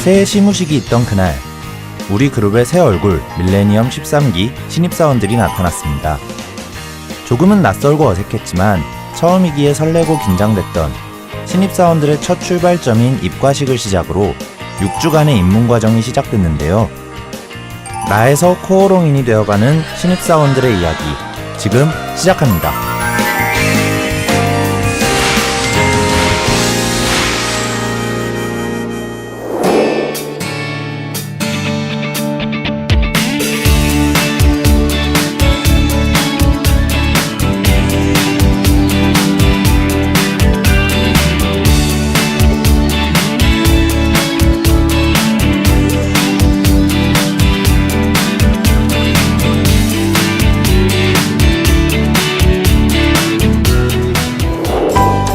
새해 시무식이 있던 그날 우리 그룹의 새 얼굴 밀레니엄 13기 신입사원들이 나타났습니다. 조금은 낯설고 어색했지만 처음이기에 설레고 긴장됐던 신입사원들의 첫 출발점인 입과식을 시작으로 6주간의 입문 과정이 시작됐는데요. 나에서 코어롱인이 되어가는 신입사원들의 이야기 지금 시작합니다.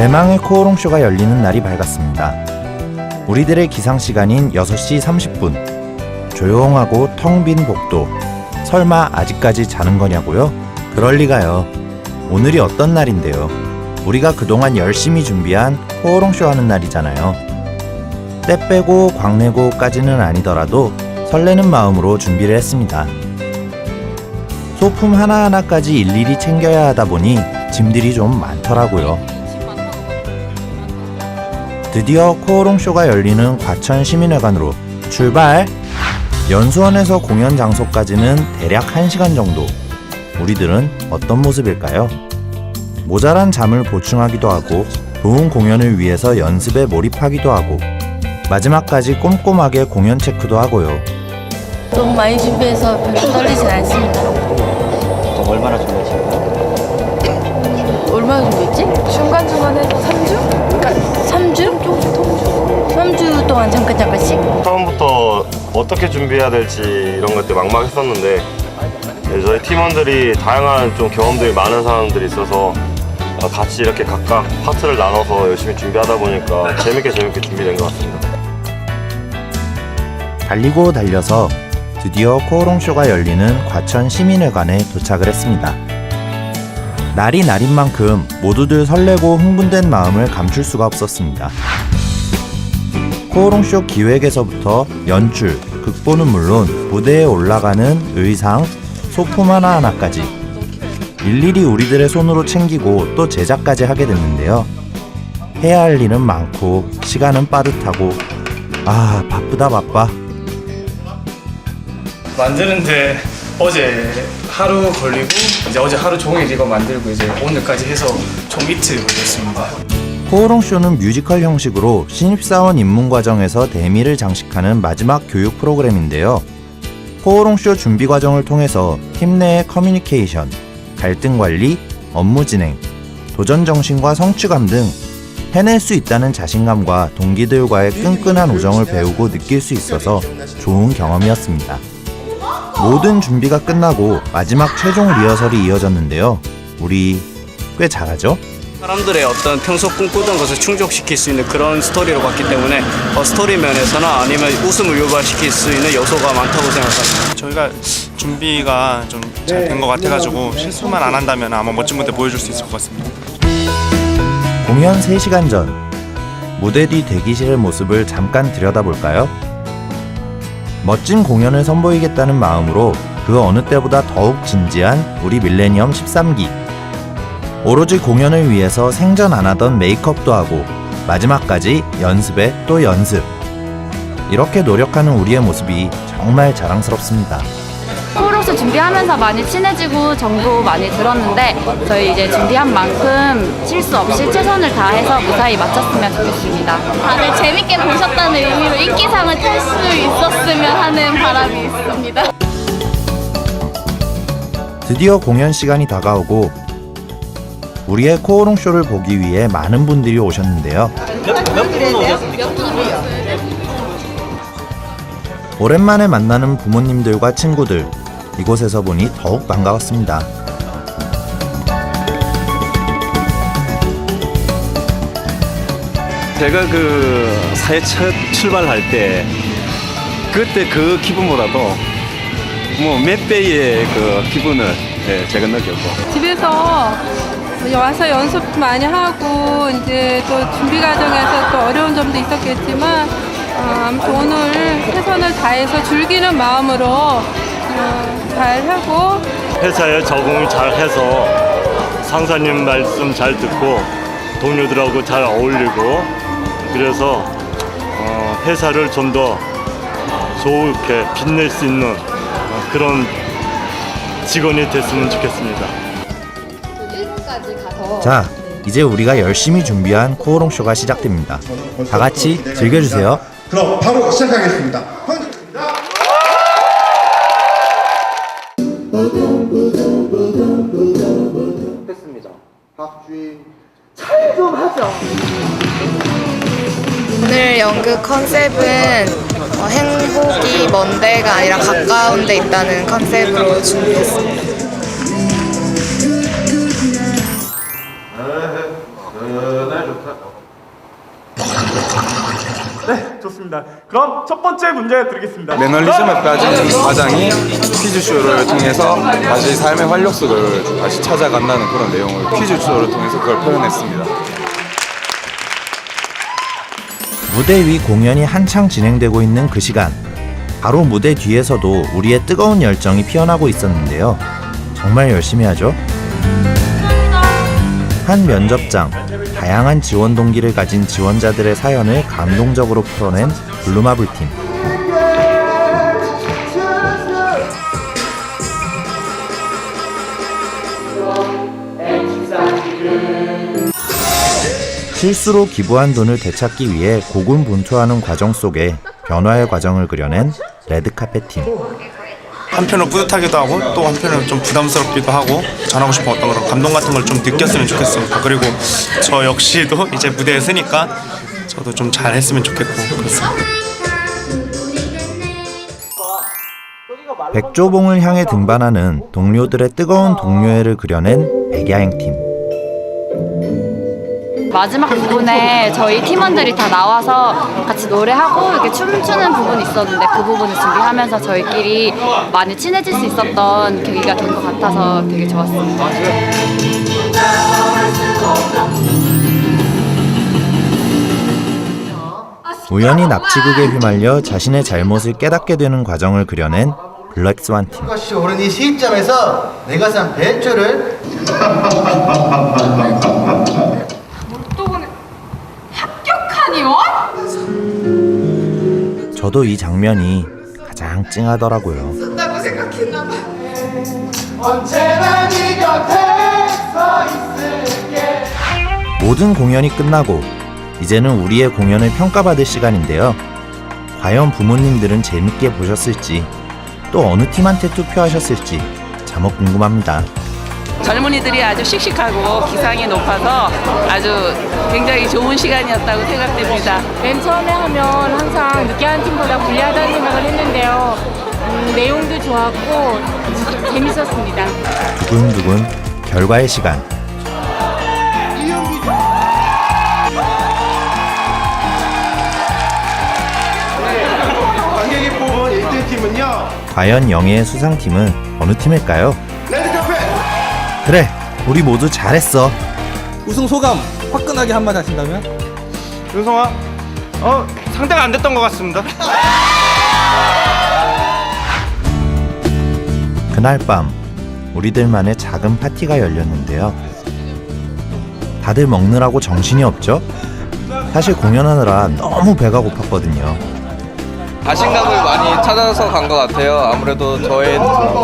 대망의 코오롱 쇼가 열리는 날이 밝았습니다. 우리들의 기상 시간인 6시 30분. 조용하고 텅 빈 복도. 설마 아직까지 자는 거냐고요? 그럴 리가요. 오늘이 어떤 날인데요? 우리가 그동안 열심히 준비한 코오롱 쇼 하는 날이잖아요. 때 빼고 광내고까지는 아니더라도 설레는 마음으로 준비를 했습니다. 소품 하나하나까지 일일이 챙겨야 하다 보니 짐들이 좀 많더라고요. 드디어 코오롱 쇼가 열리는 과천 시민회관으로 출발! 연수원에서 공연 장소까지는 대략 1시간 정도. 우리들은 어떤 모습일까요? 모자란 잠을 보충하기도 하고 좋은 공연을 위해서 연습에 몰입하기도 하고 마지막까지 꼼꼼하게 공연 체크도 하고요. 너무 많이 준비해서 별로 떨리진 않습니다. 얼마나 준비하실까요? 얼마나 준비했지? 중간중간에 3주? 그러니까 3주? 3주 동안 잠깐 잠깐씩. 처음부터 어떻게 준비해야 될지 이런 것들 막막했었는데 네, 저희 팀원들이 다양한 좀 경험들이 많은 사람들이 있어서 어, 같이 이렇게 각각 파트를 나눠서 열심히 준비하다 보니까 재밌게 재밌게 준비된 것 같습니다. 달리고 달려서 드디어 코오롱 쇼가 열리는 과천 시민회관에 도착을 했습니다. 날이 날인 만큼 모두들 설레고 흥분된 마음을 감출 수가 없었습니다. 코오롱 쇼 기획에서부터 연출, 극본은 물론 무대에 올라가는 의상, 소품 하나하나까지 일일이 우리들의 손으로 챙기고 또 제작까지 하게 됐는데요. 해야 할 일은 많고 시간은 빠듯하고 아 바쁘다 바빠 만드는데 어제 하루 걸리고 이제 어제 하루 종일 이거 만들고 이제 오늘까지 해서 총 이틀 걸렸습니다. 코오롱 쇼는 뮤지컬 형식으로 신입사원 입문 과정에서 대미를 장식하는 마지막 교육 프로그램인데요. 코오롱 쇼 준비 과정을 통해서 팀 내의 커뮤니케이션, 갈등 관리, 업무 진행, 도전 정신과 성취감 등 해낼 수 있다는 자신감과 동기들과의 끈끈한 우정을 배우고 느낄 수 있어서 좋은 경험이었습니다. 모든 준비가 끝나고 마지막 최종 리허설이 이어졌는데요. 우리 꽤 잘하죠? 사람들의 어떤 평소 꿈꾸던 것을 충족시킬 수 있는 그런 스토리로 봤기 때문에 어, 스토리 면에서나 아니면 웃음을 유발시킬 수 있는 요소가 많다고 생각합니다. 저희가 준비가 좀 잘 된 것 같아가지고 실수만 안 한다면 아마 멋진 무대 보여줄 수 있을 것 같습니다. 공연 3시간 전 무대 뒤 대기실의 모습을 잠깐 들여다볼까요? 멋진 공연을 선보이겠다는 마음으로 그 어느 때보다 더욱 진지한 우리 밀레니엄 13기 오로지 공연을 위해서 생전 안 하던 메이크업도 하고 마지막까지 연습에 또 연습 이렇게 노력하는 우리의 모습이 정말 자랑스럽습니다. 코러스 준비하면서 많이 친해지고 정보 많이 들었는데 저희 이제 준비한 만큼 실수 없이 최선을 다해서 무사히 마쳤으면 좋겠습니다. 다들 재밌게 보셨다는 의미로 인기상을 탈 수 있었으면 하는 바람이 있습니다. 드디어 공연 시간이 다가오고 우리의 코오롱 쇼를 보기 위해 많은 분들이 오셨는데요. 오랜만에 만나는 부모님들과 친구들 이곳에서 보니 더욱 반가웠습니다. 제가 그 사회 첫 출발할 때 그때 그 기분보다도 뭐 몇 배의 그 기분을 예, 제가 느꼈고 집에서 와서 연습 많이 하고 이제 또 준비 과정에서 또 어려운 점도 있었겠지만 어, 아무튼 오늘 최선을 다해서 즐기는 마음으로 어, 잘 하고 회사에 적응을 잘 해서 상사님 말씀 잘 듣고 동료들하고 잘 어울리고 그래서 어, 회사를 좀 더 좋게 빛낼 수 있는 어, 그런 직원이 됐으면 좋겠습니다. 자, 이제 우리가 열심히 준비한 코오롱 쇼가 시작됩니다. 다 같이 즐겨주세요. 그럼 바로 시작하겠습니다. 오늘 연극 컨셉은 어, 행복이 먼 데가 아니라 가까운 데 있다는 컨셉으로 준비했습니다. 네, 좋습니다. 그럼 첫 번째 문제 드리겠습니다. 매너리즘에 빠지는 과장이 퀴즈쇼를 통해서 다시 삶의 활력소를 다시 찾아간다는 그런 내용을 퀴즈쇼를 통해서 그걸 표현했습니다. 무대 위 공연이 한창 진행되고 있는 그 시간. 바로 무대 뒤에서도 우리의 뜨거운 열정이 피어나고 있었는데요. 정말 열심히 하죠? 한 면접장, 다양한 지원 동기를 가진 지원자들의 사연을 감동적으로 풀어낸 블루마블 팀. 실수로 기부한 돈을 되찾기 위해 고군분투하는 과정 속에 변화의 과정을 그려낸 레드카펫 팀. 한편으로 뿌듯하기도 하고 또 한편으로 좀 부담스럽기도 하고 전하고 싶은 어떤 그런 감동 같은 걸 좀 느꼈으면 좋겠습니다. 그리고 저 역시도 이제 무대에 서니까 저도 좀 잘했으면 좋겠고 그렇습니다. 백조봉을 향해 등반하는 동료들의 뜨거운 동료애를 그려낸 백야행 팀. 마지막 부분에 저희 팀원들이 다 나와서 같이 노래하고 이렇게 춤추는 부분이 있었는데 그 부분을 준비하면서 저희끼리 많이 친해질 수 있었던 계기가 된 것 같아서 되게 좋았습니다. 우연히 납치극에 휘말려 자신의 잘못을 깨닫게 되는 과정을 그려낸 블랙스완 팀. 것이 오른 이 시점에서 내가 산 배추를 저도 이 장면이 가장 찡하더라고요. 언제나 네 곁에 서 있을게. 모든 공연이 끝나고 이제는 우리의 공연을 평가받을 시간인데요. 과연 부모님들은 재밌게 보셨을지 또 어느 팀한테 투표하셨을지 자목 궁금합니다. 젊은이들이 아주 씩씩하고 기상이 높아서 아주 굉장히 좋은 시간이었다고 생각됩니다. 맨 처음에 하면 항상 느끼한 팀보다 불리하다는 생각을 했는데요. 음, 내용도 좋았고 재밌었습니다. 두근두근 결과의 시간. 관객이 뽑은 1등 팀은요. 과연 영예의 수상팀은 어느 팀일까요? 그래, 우리 모두 잘했어. 우승 소감 화끈하게 한마디 하신다면? 윤성아, 어 상대가 안 됐던 것 같습니다. 그날 밤 우리들만의 작은 파티가 열렸는데요. 다들 먹느라고 정신이 없죠? 사실 공연하느라 너무 배가 고팠거든요. 자신감을 많이 찾아서 간 것 같아요. 아무래도 저의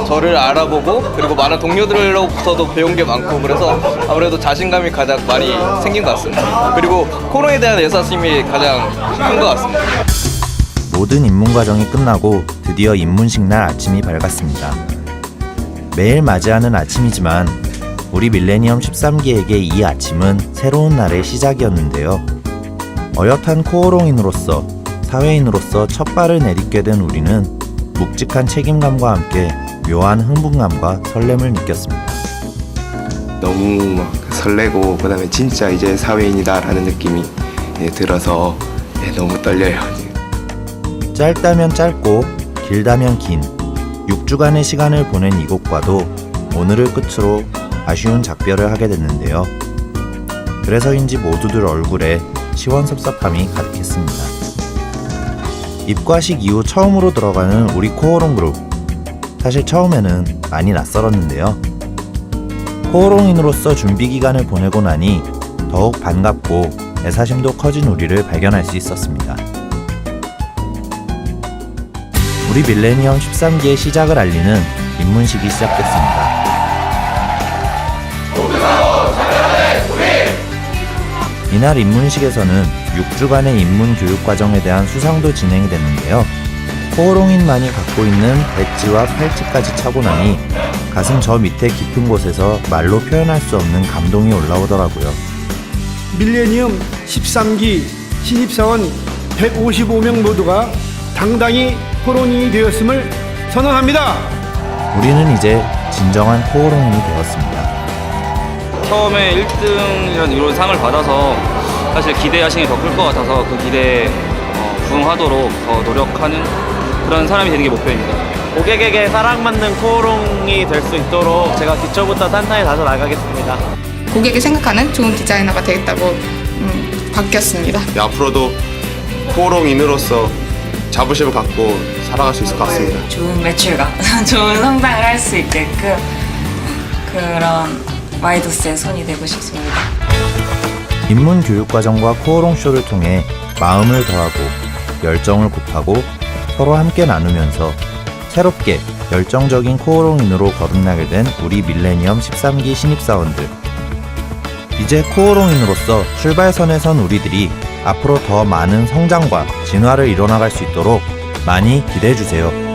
저를 알아보고 그리고 많은 동료들로부터도 배운 게 많고 그래서 아무래도 자신감이 가장 많이 생긴 것 같습니다. 그리고 코로나에 대한 애사심이 가장 큰 것 같습니다. 모든 입문 과정이 끝나고 드디어 입문식 날 아침이 밝았습니다. 매일 맞이하는 아침이지만 우리 밀레니엄 13기에게 이 아침은 새로운 날의 시작이었는데요. 어엿한 코어롱인으로서 사회인으로서 첫 발을 내딛게 된 우리는 묵직한 책임감과 함께 묘한 흥분감과 설렘을 느꼈습니다. 너무 막 설레고 그다음에 진짜 이제 사회인이다라는 느낌이 예, 들어서 예, 너무 떨려요. 짧다면 짧고 길다면 긴 6주간의 시간을 보낸 이곳과도 오늘을 끝으로 아쉬운 작별을 하게 됐는데요. 그래서인지 모두들 얼굴에 시원섭섭함이 가득했습니다. 입과식 이후 처음으로 들어가는 우리 코오롱 그룹. 사실 처음에는 많이 낯설었는데요. 코오롱인으로서 준비 기간을 보내고 나니 더욱 반갑고 애사심도 커진 우리를 발견할 수 있었습니다. 우리 밀레니엄 13기의 시작을 알리는 입문식이 시작됐습니다. 이날 입문식에서는 6주간의 입문 교육 과정에 대한 수상도 진행이 됐는데요. 코오롱인만이 갖고 있는 배지와 팔찌까지 차고 나니 가슴 저 밑에 깊은 곳에서 말로 표현할 수 없는 감동이 올라오더라고요. 밀레니엄 13기 신입사원 155명 모두가 당당히 토론이 되었음을 선언합니다. 우리는 이제 진정한 코오롱인이 되었습니다. 처음에 1등이라는 이런 상을 받아서 사실 기대하시는 게 더 클 것 같아서 그 기대에 어, 부응하도록 더 노력하는 그런 사람이 되는 게 목표입니다. 고객에게 사랑받는 코오롱이 될 수 있도록 제가 기초부터 탄탄히 다져 나가겠습니다. 고객이 생각하는 좋은 디자이너가 되겠다고 음, 바뀌었습니다. 네, 앞으로도 코오롱인으로서 자부심을 갖고 살아갈 수 있을 것 같습니다. 좋은 매출과 좋은 성장을 할 수 있게끔 그런 와이도스의 손이 되고 싶습니다. 입문 교육 과정과 코오롱 쇼를 통해 마음을 더하고 열정을 곱하고 서로 함께 나누면서 새롭게 열정적인 코오롱인으로 거듭나게 된 우리 밀레니엄 13기 신입사원들. 이제 코오롱인으로서 출발선에 선 우리들이 앞으로 더 많은 성장과 진화를 이뤄나갈 수 있도록 많이 기대해 주세요.